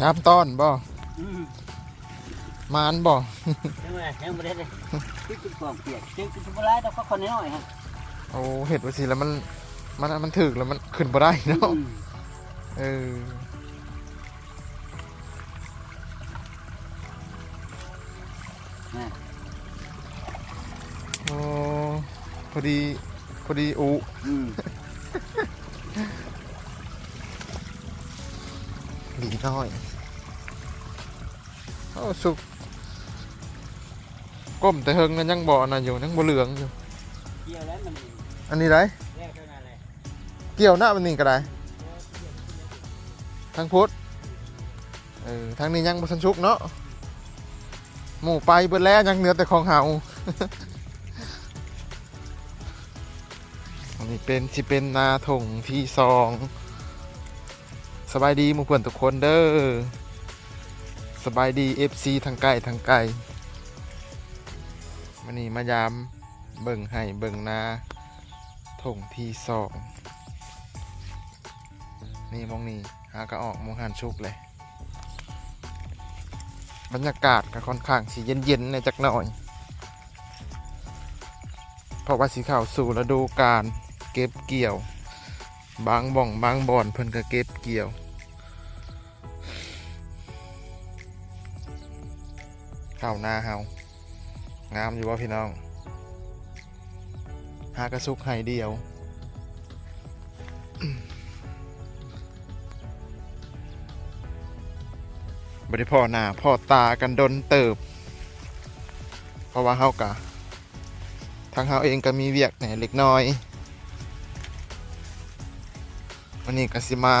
งามต้อนบ่อืมมานบ่ยังไงยังไม่ได้เลยคือกินของเปียกจึงกินทุกร้ายแต่ก็คนน้อยๆฮะโอ้เห็ดว่าสิแล้วมันมันมันถึกแล้วมันขึ้นบ่ได้เนาะเออโอ้พอดีพอดีอุอืมหลีน้อย โอ้สุกก้มแต่เฮงนั้นยังบ่อน่ะอยู่ยังบ่เหลืองอยู่ เกี่ยวแล้วมันอันนี้ไรแยกเท่านั้นเลยเกี่ยวหน้ามันนี่ก็ได้ทางพุทธเออทางนี้ยังบ่ทันชุกเนาะหมู่ไปเบิดแล้วยังเหลือแต่ของเฮา อันนี้เป็นสิเป็นนาถงที่สองสบายดีหมู่เพื่อนทุกคนเด้อ สบายดี FC ทางไกลทางไกลมันนี้มายามเบิ่งให้เบิ่งนาถงที่สองนี่มองนี่หาก็ออกมองหันชุกเลย บรรยากาศก็ค่อนข้างสีเย็นๆในจักหน่อย เพราะว่าสีขาวสู่ฤดูกาลเก็บเกี่ยว บางบ่องบางบ่อนเพิ่นก็เก็บเกี่ยวาวหน้าเฮางามอยู่ว่าพี่น้องหากระซุกไห้เดียวบริพ่อหน้าพ่อตากันดนเติบ เพราะว่าเฮากะทางเฮาเองก็มีเวียกแหนเล็กน้อย วันนี้ก็สิมา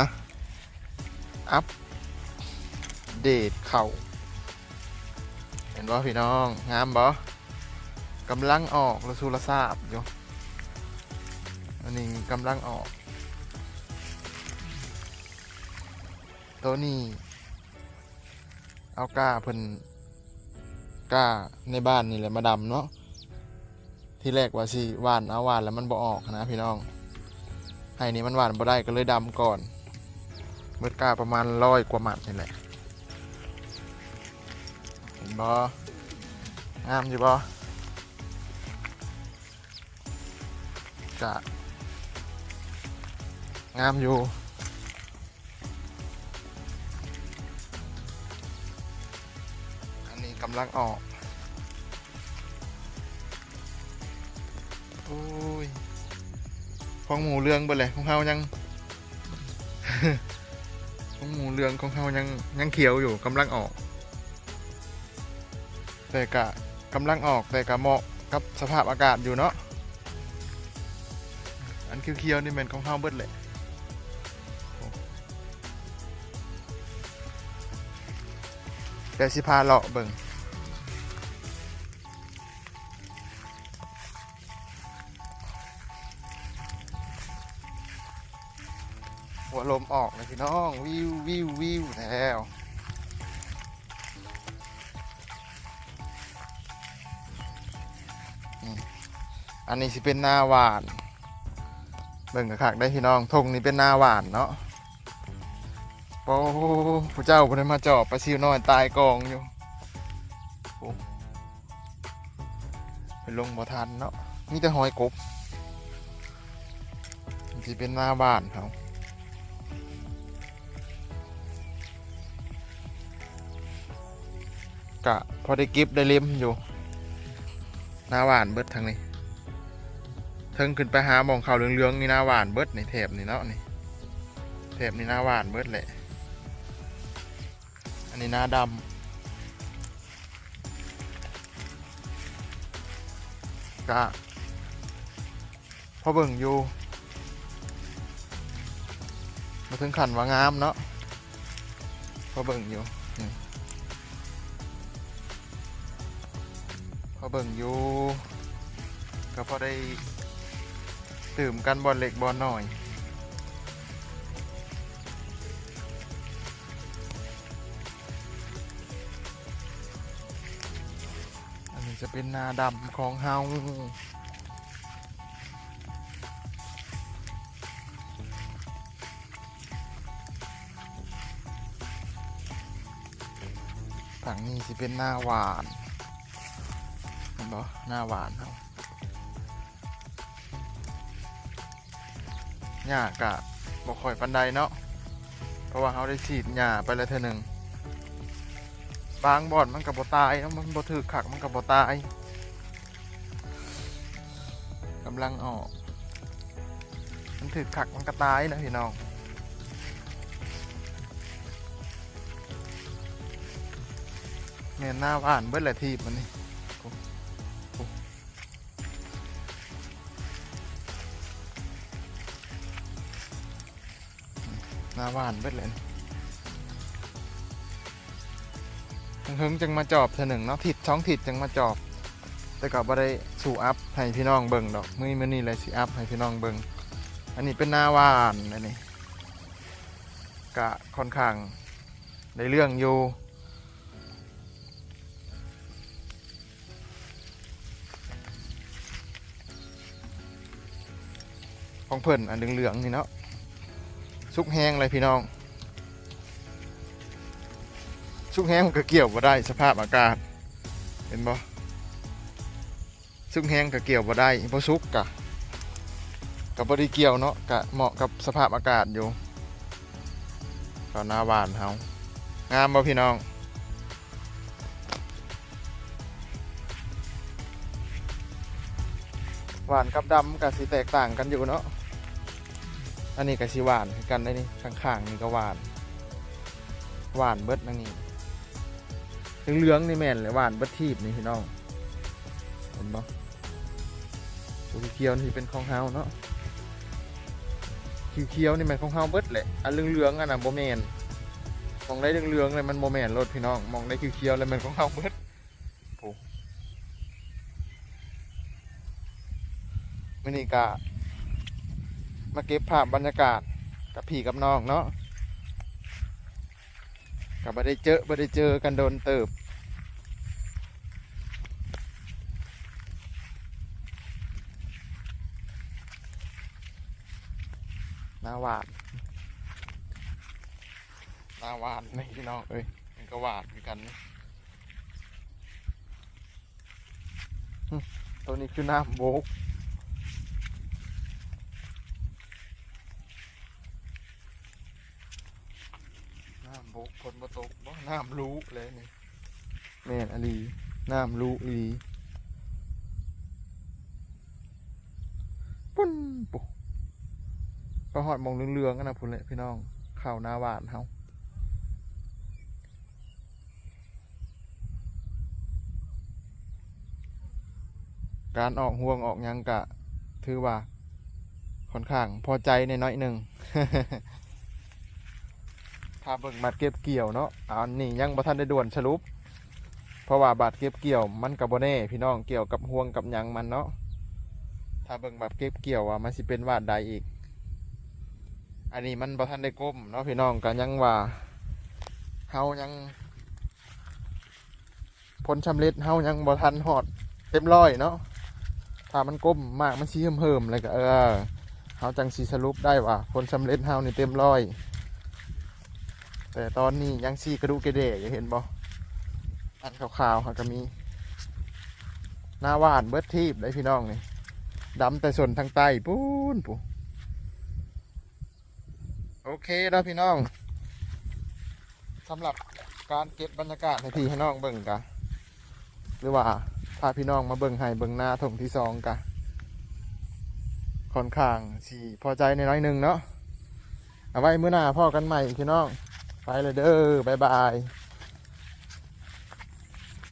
อัปเดตเข่า เห็นบ่พี่น้องงามบ่กำลังออกระสูระซาบอยู่อันนี้กำลังออก ตัวนี้เอาก้าเพิ่นก้าในบ้านนี่แหละมาดำเนาะที่แรกว่าสิหวานเอาหวานแล้วมันบ่ออกนะพี่น้องไห้นี้มันหวานบ่ได้ก็เลยดำก่อนเมื่อก้าประมาณร้อยกว่าหมัดนี่แหละ ห็นบ่งามอยู่บ่กะงามอยู่อันนี้กำลังออกโอ้ยของหมูเรืองเบิดเลยของเฮายังของหมูเรืองของเฮายังยังเขียวอยู่กำลังออก แต่กะกำลังออกแต่กะเหมาะกับสภาพอากาศอยู่เนาะอันเขียวๆนี่เป็นของเฮาเบิดเลยเดี๋ยวสิพาเลาะเบิ่งหัวลมออกเลยพี่น้อง วิววิววิวแล้ว อันนี้สิเป็นหน้าหวานเบิ่งกระคักได้พี่น้องทงนี้เป็นหน้าหวานเนาะโอ้ผู้เจ้าคนนี้มาจอบปลาซิวน้อยตายกองอยู่ไปลงบ่ทันเนาะมีแต่หอยกบมันสิเป็นหน้าบ้านเขากะพอได้ก็บได้เล็มอยู่ หน้าหวานเบิดทางนี้ เทิงขึ้นไปหามองเขาวเหลืองๆนี่หน้าหวานเบิดในแถบนี่เนาะนี่แถบนี่หน้าหวานเบิดแหละอันนี้หน้าดำกะพอเบิ่งอยู่มาถึงขันว่างามเนาะพอเบิ่งอยู่พอเบิ่งอยู่ก็พอได้ ตื่มกันบอลเล็กบอลหน่อย อันนี้จะเป็นนาดำของเฮาฝั่งนี้สิเป็นหน้าหวานเห็นบ่หน้าหวานเขา หญ้ากะบ่ค่อยปันใดเนาะเพราะว่าเขาได้ฉีดหญ้าไปแล้วเท่อหนึ่งบางบ่อนมันกับบ่ตายเนาะมันบ่ถือขักมันกับบ่ตายกำลังออก มันถือขักมันก็ตายนะพี่น้องแม่นหน้าบ้านเบิดแหละทีมันนี่ หน้าบ้านเบิดเลยนี่เฮิงจังมาจอบเธอหนึ่งเนาะทิศท้องทิศจังมาจอบ แต่ก็บ่ได้สู่อัพให้พี่น้องเบิ่งดอกมื้อมื้อนี้เลยสิอัพให้พี่น้องเบิ่งอันนี้เป็นหน้าว่านอันนี้กะค่อนข้างได้เรื่องอยู่ของเพิ่นอันเหลืองๆนี่เนาะ สุกแห้งเลยพี่น้อง สุกแห้งมันก็เกี่ยวบ่ได้สภาพอากาศ เห็นบ่สุกแห้งก็เกี่ยวบ่ได้เพราะสุกกะกับบ่ได้เกี่ยวเนาะกะเหมาะกับสภาพอากาศอยู่ก็หน้าหวานเฮางามบ่พี่น้องหวานกับดำก็สิแตกต่างกันอยู่เนาะ อันนี้ก็สิหวานคือกันได้นี่ข้างๆนี่ก็หวาน หวานเบิดนั่นนี่เหลืองๆนี่แม่นเลยหวานเบิดทีบนี่พี่น้องเห็นบ่ตัวเขียวนี่เป็นของเฮาเนาะเขียวๆนี่ม่นของเฮาเบิดแหละอันเหลืองๆอันน่ะบ่แม่นมองได้เหลืองๆเลยมันบ่แม่นรถพี่น้องมองได้เขียวๆเลยมันของเฮาเบิดโอ้ไมื้อนี้ก็ มาเก็บภาพบรรยากาศกับพี่กับน้องเนาะก็บ่ได้เจอบ่ได้เจอกันโดนเติบหน้าหวานหน้าหวานนี่พี่น้องเอ้ยมันก็หวานเหมือนกันตัวนี้คือน้ำโบกน้ำโบกฝ นมาตกบ่น้ำรู้เลยนี่แม่นอลีน้ำรู้อีปุ้นปุ๊ก็หอดมองเรืองๆกันนะพุ่นเลยพี่น้องข่าวนาหวานเฮาการออกห่วงออกยังกะ ถือว่าค่อนข้างพอใจในน้อยหนึ่ง ถ้าเบิ่งบัตรเก็บเกี่ยวเนาะอันนี้ยังบ่ทันได้ด่วนสรุป เพราะว่าบัตรเก็บเกี่ยวมันกับโบแน่พี่น้องเกี่ยวกับห่วงกับหยังมันเนาะถ้าเบิ่งบัตรเก็บเกี่ยวว่ามันสิเป็นวาดใดอีก อันนี้มันบ่ทันได้ก้มเนาะพี่น้องกันยังว่าเฮายังผลสำเร็จเฮายังบ่ทันหอดเต็มร้อยเนาะถ้ามันก้มมากมันสิเหิมๆเลยก็เออเฮาจังสิสรุปได้ว่าผลสำเร็จเฮานี่เต็มร้อย แต่ตอนนี้ยังซีกระดูกกระเดะอย่าเห็นบ่อันขาวๆเขาก็มี หน้าหวานเบิดทีบเลยพี่น้องนี่ดำแต่ส่วนทางใต้ปูนปูโอเคแล้วพี่น้องสำหรับการเก็บบรรยากาศในที่ให้น้องเบิ่งกะหรือว่าพาพี่น้องมาเบิ่งให้เบิ่งหน้าถงที่สองกะค่อนข้างสีพอใจในน้อยหนึ่งเนาะเอาไว้เมื้อหน้าพ่อกันใหม่พี่น้อง ไปเลยเด้อบ๊ายบาย